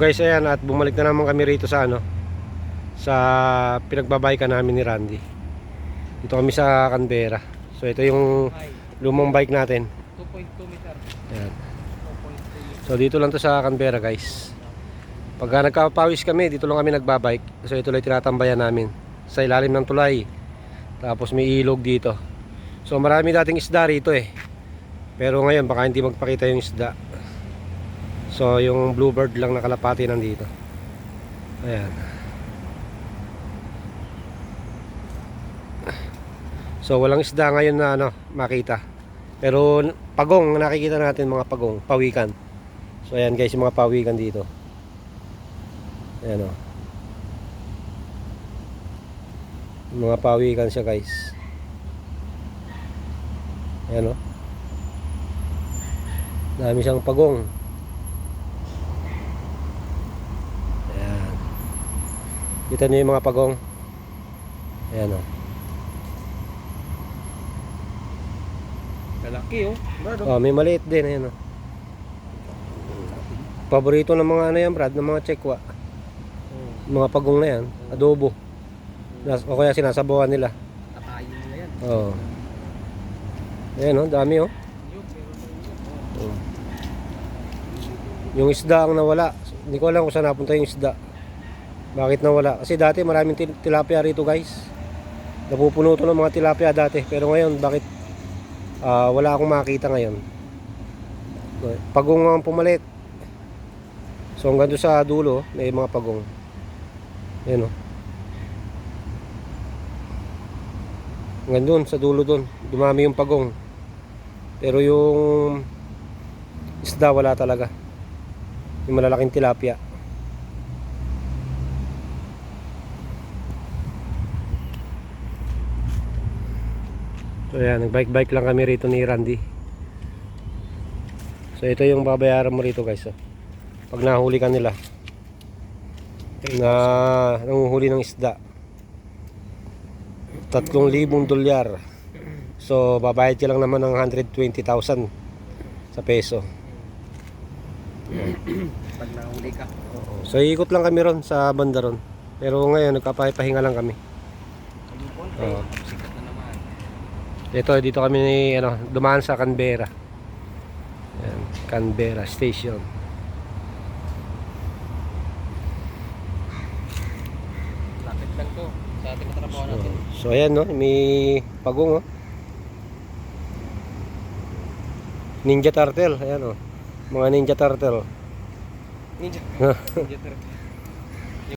guys, ayan at bumalik na naman kami rito sa ano sa pinagbabaykan namin ni Randy. Dito kami sa Canberra. So ito yung lumang bike natin. 2.2 meter. Ayan. 2.2 So dito lang to sa Canberra guys. Pagka nagkapawis kami, dito lang kami nagbabike. So ito lang tinatambayan namin. Sa ilalim ng tulay. Tapos may ilog dito. So marami dating isda rito eh. Pero ngayon baka hindi magpakita yung isda. So yung bluebird lang nakalapati nandito. Ayan. So walang isda ngayon na ano, makita. Pero pagong nakikita natin mga pagong, pawikan. So ayan guys, yung mga pawikan dito. Ayan o. Yung Mga pawikan siya guys. Ayan o. Dami siyang pagong. Kita niyo yung mga pagong. Ayan o. Lalaki oh. Brad, oh. Oh, may maliit din ayan oh. Paborito ng mga ano yan, Brad, ng mga tsekwa. Mga pagong na yan, adobo. Nas, o kaya sinasabawan nila. Katayin nila yan. Oo. Ayan oh, dami oh. Oh. Yung isda ang nawala. Hindi ko alam kung saan napunta yung isda. Bakit nawala? Kasi dati maraming til- tilapia rito guys. Napupuno to ng mga tilapia dati. Pero ngayon, bakit ah, wala akong makita ngayon? Pagong ang pumalit. So hanggang doon sa dulo, may mga pagong. Ayan oh. Hanggang doon, sa dulo doon. Dumami yung pagong. Pero yung isda wala talaga. Yung malalaking tilapia. So yan, nag-bike-bike lang kami rito ni Randy. So ito yung babayaran mo rito guys. Oh. Pag nahuli ka nila. Na nanguhuli ng isda. 3,000 dolyar. So babayad ka lang naman ng 120,000 sa peso. pag nahuli ka. So ikot lang kami ron sa banda ron. Pero ngayon nagpapahinga lang kami. Yung konti, Oo. sikat na naman. Dito dito kami ni ano, dumaan sa Canberra. Ayan, Canberra Station. Lapit lang to. Sa ating katrabaho So, natin. so ayan no, may pagong oh. Ninja Turtle, ayan oh. Mga Ninja Turtle. Ninja. Ninja turtle.